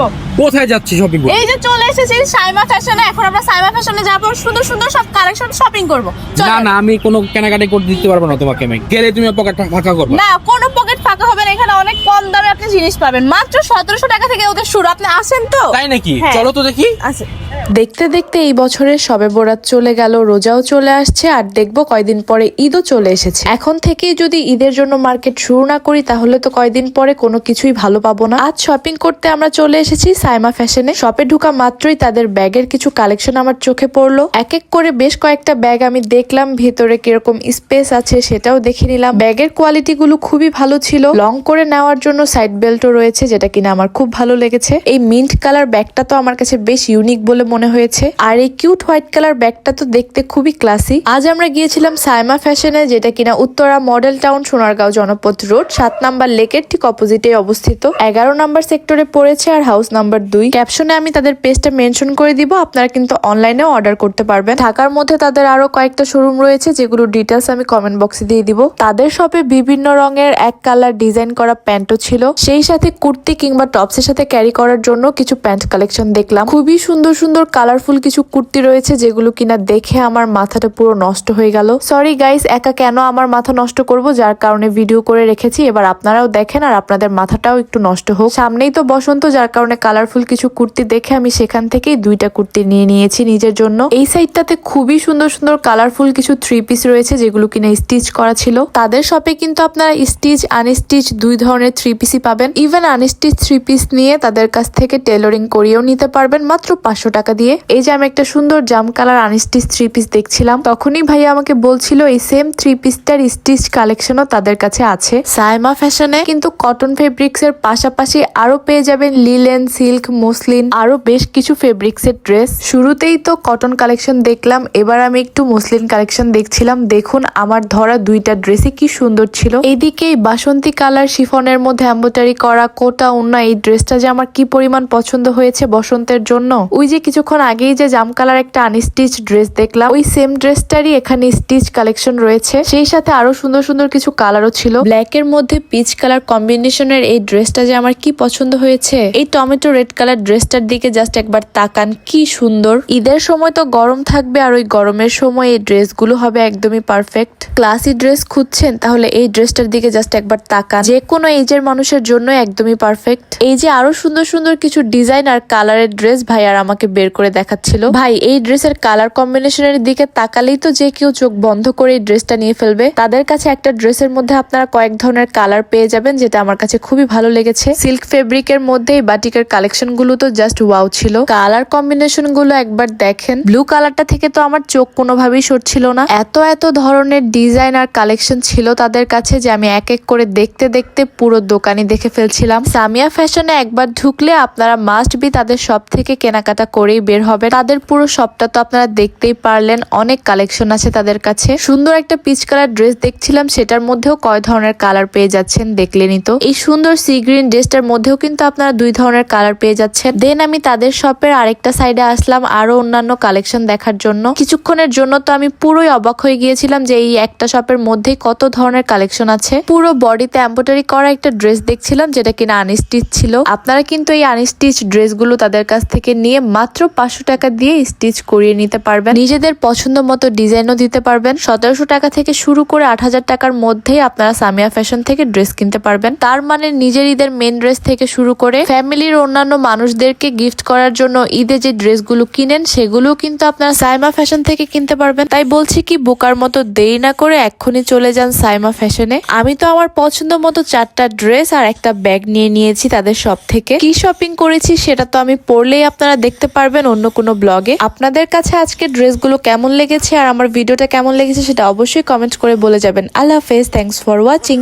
যাব? কোথায় যাচ্ছি শপিং করতে? এই যে চলে এসেছি সাইমা ফ্যাশনে এখন আমরা সাইমা ফ্যাশনে যাব। সুন্দর সুন্দর সব কালেকশন শপিং করব। না না আমি কোনো কেনাকাটি করতে দিতে পারব না তোমাকে আমি গেলে তুমি পকেট ফাঁকা করবে। না কোনো পকেট ফাঁকা হবে না। এখানে অনেক কম দামে আপনি জিনিস পাবেন। মাত্র সতেরোশো টাকা থেকে ওদের শুরু। আপনি আসেন তো? তাই নাকি? হ্যাঁ। চলো তো দেখি। আছে দেখতে দেখতে এই বছরের সবে বরাত চলে গেল, রোজাও চলে আসছে আর দেখব কয়দিন পরে ঈদও চলে এসেছে। এখন থেকেই যদি ঈদের জন্য মার্কেট শুরু না করি, তাহলে তো কয়দিন পরে কোনো কিছুই ভালো পাবো না। আজ শপিং করতে আমরা চলে এসেছি সাইমা ফ্যাশনে। শপে ঢুকা মাত্রই তাদের ব্যাগের কিছু কালেকশন আমার চোখে পড়ল। এক এক করে বেশ কয়েকটা ব্যাগ আমি দেখলাম, ভেতরে কীরকম স্পেস আছে সেটাও দেখে নিলাম। ব্যাগের কোয়ালিটি গুলো খুবই ভালো ছিল। লং করে নেওয়ার জন্য সাইড বেল্টও রয়েছে, যেটা কিনা আমার খুব ভালো লেগেছে। এই মিন্ট কালার ব্যাগটা তো আমার কাছে বেশ ইউনিক বলে মনে হয়েছে। আর এই কিউট হোয়াইট কালার ব্যাগটা তো দেখতে খুবই ক্লাসি আজ আমরা গিয়েছিলাম সাইমা ফ্যাশনে যেটা কিনা Uttara model town Sonargaon Janapath road সাত নাম্বার লেকের ঠিক অপোজিটে অবস্থিত। এগারো নাম্বার সেক্টরে পড়েছে আর হাউস নাম্বার দুই। ক্যাপশনে আমি তাদের পেজটা মেনশন করে দিব, আপনারা কিন্তু অনলাইনেও অর্ডার করতে পারবেন। ঢাকার মধ্যে তাদের আরও কয়েকটা শোরুম রয়েছে, যেগুলো ডিটেলস আমি কমেন্ট বক্সে দিয়ে দিব। তাদের শপে বিভিন্ন রঙের এক কালার ডিজাইন করা প্যান্টও ছিল। সেই সাথে কুর্তি কিংবা টপসের সাথে ক্যারি করার জন্য কিছু প্যান্ট কালেকশন দেখলাম। খুবই সুন্দর সুন্দর কালারফুল কিছু কুর্তি রয়েছে যেগুলো কিনা দেখে আমার মাথাটা পুরো নষ্ট হয়ে গেল। সরি গাইস একা কেন আমার মাথা নষ্ট করব? যার কারণে ভিডিও করে রেখেছি। এবার আপনারাও দেখেন আর আপনাদের মাথাটাও একটু নষ্ট হোক। সামনেই তো বসন্ত, যার কারণে কালারফুল কিছু কুর্তি দেখে আমি সেখান থেকেই দুইটা কুর্তি নিয়ে নিয়েছি নিজের জন্য। এই সাইডটাতে খুবই সুন্দর সুন্দর কালারফুল কিছু থ্রি পিস রয়েছে যেগুলো কিনা স্টিচ করা ছিল। তাদের শপে কিন্তু আপনারা স্টিচ আনস্টিচ দুই ধরনের থ্রি পিসই পাবেন। ইভেন আনস্টিচ থ্রি পিস নিয়ে তাদের কাছ থেকে টেলরিং করিয়েও নিতে পারবেন। মাত্র পাঁচশো টাকা দিয়ে এই যে আমি একটা সুন্দর জাম কালার আনস্টিচ থ্রি পিস দেখছিলাম তখনই ভাইয়া আমাকে বলছিল এই সেম থ্রি পিসটার স্টিচ কালেকশনও তাদের কাছে আছে। সাইমা ফ্যাশনে? কিন্তু কটন ফেব্রিক্স এর পাশাপাশি আরও পেয়ে যাবেন লিলেন সিল্ক মসলিন আরও বেশ কিছু ফেব্রিক্স এর ড্রেস। শুরুতেই তো কটন কালেকশন দেখলাম এবার আমি একটু মসলিন কালেকশন দেখছিলাম দেখুন আমার ধরা দুইটা ড্রেসই কি সুন্দর ছিল। এইদিকে এই বাসন্তী কালার শিফনের মধ্যে এম্বোটারি করা কোটা উন্না এই ড্রেসটা যে আমার কি পরিমাণ পছন্দ হয়েছে বসন্তের জন্য। ওই যে কিছুক্ষণ আগেই যে জাম কালার একটা আনস্টিচ ড্রেস দেখলাম ওই সেম ড্রেসটারই এখানে স্টিচ কালেকশন রয়েছে। সেই সাথে আরও সুন্দর সুন্দর কিছু কালারও ছিল। ব্ল্যাক এর মধ্যে পিচ কালার কম্বিনেশনের এই ড্রেসটা যে আমার কি পছন্দ হয়েছে এই টমেটো রেড কালার ড্রেসটার দিকে জাস্ট একবার তাকান কি সুন্দর। ঈদের সময় তো গরম থাকবে আর ওই গরমের সময় এই ড্রেসগুলো হবে একদমই পারফেক্ট ক্লাসি ড্রেস খুঁজছেন তাহলে এই ড্রেসটার দিকে জাস্ট একবার তাকান। যে কোনো এজের মানুষের জন্য একদমই পারফেক্ট এই যে আরও সুন্দর সুন্দর কিছু ডিজাইন আর কালারের ড্রেস ভাই আর আমাকে বের করে দেখাচ্ছিল। ভাই, এই ড্রেসের কালার কম্বিনেশনের দিকে তাকালেই তো যে কেউ চোখ বন্ধ করে এই ড্রেসটা নিয়ে ফেলবে। তাদের কাছে একটা ড্রেসের মধ্যে আপনারা কয়েক ধরনের কালার পেয়ে যাবেন, যেটা আমার কাছে খুবই ভালো লেগেছে। সিল্ক ফেব্রিকের মধ্যে এই বাটিকের কালেকশনগুলো তো জাস্ট ওয়াও ছিল। কালার কম্বিনেশনগুলো একবার দেখেন। ব্লু কালারটা থেকে তো আমার চোখ কোনোভাবেই সরছিল না। এত এত ধরনের ডিজাইন আর কালেকশন ছিল তাদের কাছে যে আমি এক এক করে দেখতে দেখতে পুরো দোকানই দেখে ফেলছিলাম। সামিয়া ফ্যাশনে একবার ঢুকলে আপনারা মাস্ট বি তাদের সব থেকে কেনাকাটা করেই বের হবে। তাদের পুরো সবটা তো আপনারা দেখতেই পারলেন, অনেক কালেকশন আছে তাদের কাছে। সুন্দর একটা পিচ কালার ড্রেস দেখছিলাম, সেটার মধ্যেও কয় ধরনের কালার পেয়ে যাচ্ছেন দেখলেনই তো। এই সুন্দর সি গ্রিন ড্রেসটার মধ্যেও কিন্তু আপনারা দুই ধরনের কালার পেয়ে যাচ্ছেন। দেন আমি তাদের শপের আরেকটা সাইডে আসলাম, আরও অন্যান্য কালেকশন দেখার জন্য। কিছুক্ষণের জন্য তো আমি পুরোই অবাক হয়ে গিয়েছিলাম যে এই একটা শপের মধ্যেই কত ধরনের কালেকশন আছে। পুরো বডিতে এম্ব্রয়ডারি করা একটা ড্রেস দেখছিলাম, যেটা কিনা আনস্টিচ ছিল। আপনারা কিন্তু এই আনস্টিচ ড্রেসগুলো তাদের কাছ থেকে নিয়ে মাত্র পাঁচশো টাকা দিয়ে স্টিচ করিয়ে নিতে পারবেন। নিজেদের পছন্দ মতো ডিজাইনও দিতে পারবেন। সতেরোশো টাকা থেকে শুরু করে আট হাজার টাকার মধ্যেই আপনারা সামিয়া ফ্যাশন থেকে ড্রেস কিনতে পারবেন। তার মানে নিজের ঈদের মেন ড্রেস থেকে শুরু করে ফ্যামিলির অন্যান্য মানুষদেরকে গিফট করার জন্য ঈদে যে ড্রেসগুলো কিনেন সেগুলো কিন্তু আপনারা সাইমা ফ্যাশন থেকে কিনতে পারবেন। তাই বলছি কি, বোকার মতো দেরি না করে এক্ষুনি চলে যান সাইমা ফ্যাশনে। আমি তো আমার পছন্দ মতো চারটা ড্রেস আর একটা ব্যাগ নিয়ে নিয়েছি তাদের সব থেকে। কি শপিং করেছি সেটা তো আমি পড়লেই আপনারা দেখতে পারবেন। অন্য কোনো ব্লগে। আপনাদের কাছে আজকে ড্রেসগুলো কেমন লেগেছে আর আমার ভিডিওটা কেমন লেগেছে সেটা অবশ্যই কমেন্ট করে বলে যাবেন। আল্লাহ হাফেজ থ্যাংকস ফর ওয়াচিং